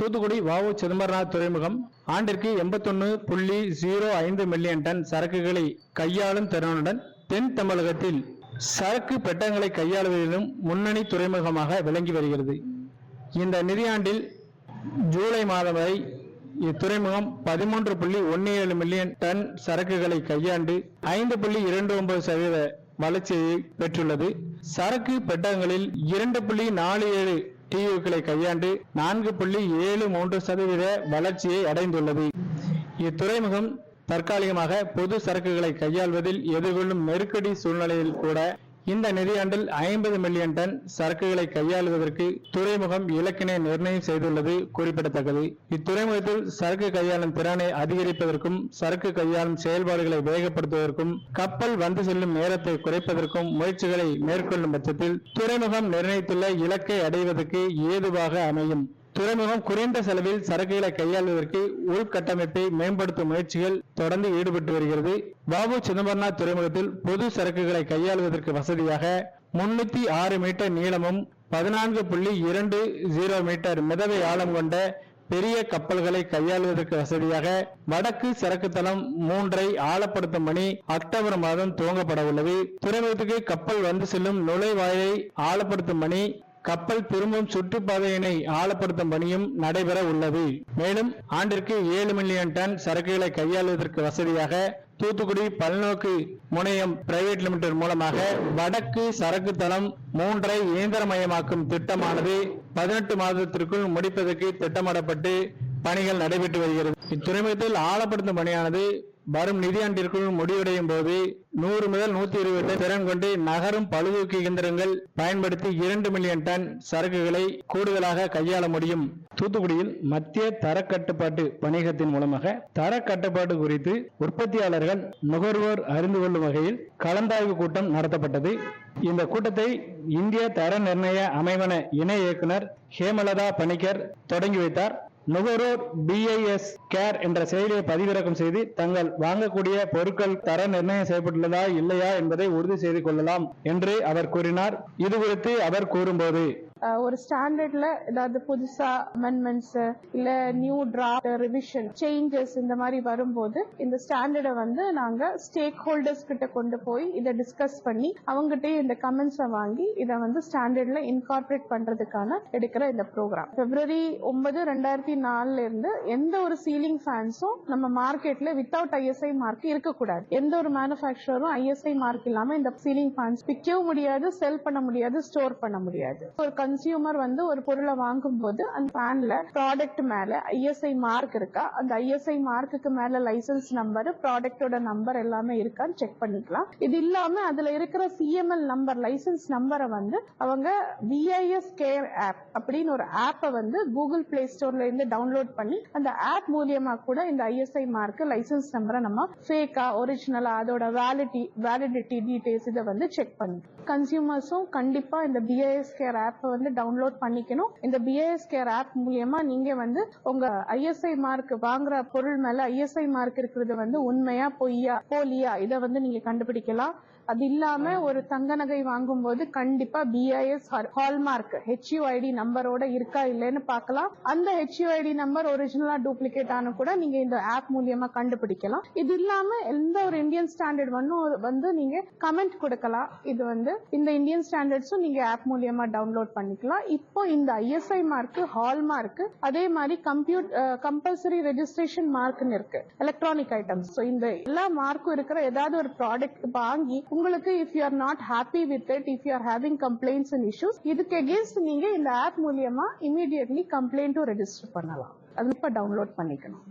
தூத்துக்குடி வஉ சிதம்பரனார் துறைமுகம் ஆண்டிற்கு எண்பத்தொன்னு புள்ளி ஜீரோ ஐந்து மில்லியன் டன் சரக்குகளை கையாளும் திறனுடன் தென் தமிழகத்தில் சரக்கு பெட்டகங்களை கையாளுவதிலும் முன்னணி துறைமுகமாக விளங்கி வருகிறது. இந்த நிதியாண்டில் ஜூலை மாதம் வரை இத்துறைமுகம் பதிமூன்று புள்ளி ஒன்னு ஏழு மில்லியன் டன் சரக்குகளை கையாண்டு ஐந்து புள்ளி இரண்டு ஒன்பது சதவீத வளர்ச்சியை பெற்றுள்ளது. சரக்கு பெட்டகங்களில் இரண்டு புள்ளி நாலு ஏழு டியூக்களை கையாண்டு நான்கு புள்ளி ஏழு மூன்று சதவீத வளர்ச்சியை அடைந்துள்ளது. இத்துறைமுகம் தற்காலிகமாக பொது சரக்குகளை கையாள்வதில் எதிர்கொள்ளும் நெருக்கடி சூழ்நிலையில் கூட இந்த நிதியாண்டில் ஐம்பது மில்லியன் டன் சரக்குகளை கையாளுவதற்கு துறைமுகம் இலக்கினை நிர்ணயம் செய்துள்ளது குறிப்பிடத்தக்கது. இத்துறைமுகத்தில் சரக்கு கையாளும் திறனை அதிகரிப்பதற்கும் சரக்கு கையாளும் செயல்பாடுகளை வேகப்படுத்துவதற்கும் கப்பல் வந்து செல்லும் நேரத்தை குறைப்பதற்கும் முயற்சிகளை மேற்கொள்ளும் பட்சத்தில் துறைமுகம் நிர்ணயித்துள்ள இலக்கை அடைவதற்கு ஏதுவாக அமையும். துறைமுகம் குறைந்த செலவில் சரக்குகளை கையாள்வதற்கு உள்கட்டமைப்பை மேம்படுத்தும் முயற்சிகள் தொடர்ந்து ஈடுபட்டு வருகிறது. பாபு சிதம்பரநாத் துறைமுகத்தில் பொது சரக்குகளை கையாளுவதற்கு வசதியாக முன்னூத்தி ஆறு மீட்டர் நீளமும் பதினான்கு புள்ளி இரண்டு ஜீரோ மீட்டர் மிதவை ஆழம் கொண்ட பெரிய கப்பல்களை கையாளுவதற்கு வசதியாக வடக்கு சரக்கு தளம் மூன்றை ஆழப்படுத்தும் பணி அக்டோபர் மாதம் துவங்கப்பட உள்ளது. துறைமுகத்துக்கு கப்பல் வந்து செல்லும் நுழைவாயை ஆழப்படுத்தும் பணி கப்பல் திரும்பும் சுற்றுப்பாதையினை ஆழப்படுத்தும் பணியும் நடைபெற உள்ளது. மேலும் ஆண்டிற்கு ஏழு மில்லியன் டன் சரக்குகளை கையாளுவதற்கு வசதியாக தூத்துக்குடி பல்நோக்கு முனையம் பிரைவேட் லிமிடெட் மூலமாக வடக்கு சரக்கு தளம் மூன்றை இயந்திரமயமாக்கும் திட்டமானது பதினெட்டு மாதத்திற்குள் முடிப்பதற்கு திட்டமிடப்பட்டு பணிகள் நடைபெற்று வருகிறது. இத்துறைமுகத்தில் ஆழப்படுத்தும் பணியானது வரும் நிதியாண்டிற்குள் முடிவடையும் போது நூறு முதல் நூத்தி இருபது திறன் கொண்டு நகரும் பழுதூக்கு இயந்திரங்கள் பயன்படுத்தி இரண்டு மில்லியன் டன் சரக்குகளை கூடுதலாக கையாள முடியும். தூத்துக்குடியில் மத்திய தர கட்டுப்பாட்டு பணியகத்தின் மூலமாக தர கட்டுப்பாடு குறித்து உற்பத்தியாளர்கள் நுகர்வோர் அறிந்து கொள்ளும் வகையில் கலந்தாய்வு கூட்டம் நடத்தப்பட்டது. இந்த கூட்டத்தை இந்திய தர நிர்ணய அமைவன இணை இயக்குனர் ஹேமலதா பணிக்கர் தொடங்கி வைத்தார். நுகர்வோர் பிஐஎஸ் கேர் என்ற செயலியை பதிவிறக்கம் செய்து தங்கள் வாங்கக்கூடிய பொருட்கள் தர நிர்ணயம் செய்யப்பட்டுள்ளதா இல்லையா என்பதை உறுதி செய்து கொள்ளலாம் என்று அவர் கூறினார். இது குறித்து அவர் கூறும்போது ஒரு ஸ்டாண்டர்ட்ல ஏதாவது புதுசா அமெண்ட்மெண்ட்ஸ் இல்ல நியூ டிராஃப்ட் ரிவிஷன் சேஞ்சஸ் இந்த மாதிரி வரும்போது இந்த ஸ்டாண்டர்டை வந்து நாங்க ஸ்டேக் ஹோல்டர்ஸ் கிட்ட கொண்டு போய் இதை டிஸ்கஸ் பண்ணி அவங்ககிட்டயும் இந்த கமெண்ட்ஸை வாங்கி இதை வந்து ஸ்டாண்டர்ட்ல இன்கார்பரேட் பண்றதுக்கான எடுக்கிற இந்த ப்ரோக்ராம் பிப்ரவரி ஒன்பது ரெண்டாயிரத்தி நாலுல இருந்து எந்த ஒரு சீலிங் ஃபேன்ஸும் நம்ம மார்க்கெட்ல வித்தவுட் ஐஎஸ்ஐ மார்க் இருக்கக்கூடாது. எந்த ஒரு மேனுஃபேக்சரும் ஐஎஸ்ஐ மார்க் இல்லாம இந்த சீலிங் ஃபேன்ஸ் விற்கவும் முடியாது செல் பண்ண முடியாது ஸ்டோர் பண்ண முடியாது. ஒரு கன்சியூமர் வந்து ஒரு பொருளை வாங்கும் போது அந்த ஃபேன்ல ப்ராடக்ட் மேல ஐஎஸ்ஐ மார்க் இருக்கா? அந்த ஐஎஸ்ஐ மார்க்குக்கு மேல லைசன்ஸ் நம்பர் ப்ராடக்டோட நம்பர் எல்லாமே இருக்கான்னு செக் பண்ணிக்கலாம். இது இல்லாம அதுல இருக்கிற சிஎம்எல் நம்பர் லைசன்ஸ் நம்பரை வந்து அவங்க விஐஎஸ் கேர் ஆப் அப்படின்னு ஒரு ஆப்பை வந்து கூகுள் பிளே ஸ்டோர்ல இருந்து டவுன்லோட் பண்ணி அந்த ஆப் மூலியமா கூட இந்த ஐஎஸ்ஐ மார்க் லைசன்ஸ் நம்பரை நம்ம ஃபேக்கா ஒரிஜினலா அதோட வேலிட்டி வேலிடிட்டி டீடைல்ஸ் இதை வந்து செக் பண்ணி கன்சியூமர்ஸும் கண்டிப்பா இந்த பிஐஎஸ் கேர் ஆப்பை வந்து டவுன்லோட் பண்ணிக்கணும். இந்த பிஏஎஸ் கேர் ஆப் மூலியமா நீங்க வந்து உங்க ஐஎஸ்ஐ மார்க் வாங்குற பொருள் மேல ஐஎஸ்ஐ மார்க் இருக்கிறது வந்து உண்மையா பொய்யா போலியா இதை வந்து நீங்க கண்டுபிடிக்கலாம். அது இல்லாம ஒரு தங்க நகை வாங்கும் போது கண்டிப்பா பிஐஎஸ் ஹால்மார்க் ஹெச்யூஐடி நம்பரோட இருக்கா இல்லைன்னு பார்க்கலாம். அந்த ஹெச்யூஐடி நம்பர் ஒரிஜினலா டூப்ளிகேட் ஆன கூட நீங்க இந்த ஆப் மூலியமா கண்டுபிடிக்கலாம். இது இல்லாம எந்த ஒரு இந்தியன் ஸ்டாண்டர்ட் வந்து நீங்க கமெண்ட் கொடுக்கலாம். இது வந்து இந்த இந்தியன் ஸ்டாண்டர்ட்ஸும் நீங்க ஆப் மூலியமா டவுன்லோட் பண்ணிக்கலாம். இப்போ இந்த ஐஎஸ்ஐ மார்க் ஹால் மார்க் அதே மாதிரி கம்ப்யூட் கம்பல்சரி ரெஜிஸ்ட்ரேஷன் மார்க்னு இருக்கு. எலக்ட்ரானிக் ஐட்டம்ஸ் இந்த எல்லா மார்க்கும் இருக்கிற ஏதாவது ஒரு ப்ராடக்ட் வாங்கி உங்களுக்கு if you are not happy with it if you are having complaints and issues இதுக்கு அகேன்ஸ்ட் நீங்க இந்த ஆப் மூலியமா இமீடியட்லி கம்ப்ளைண்ட்டும் ரெஜிஸ்டர் பண்ணலாம். அது இப்ப டவுன்லோட் பண்ணிக்கணும்.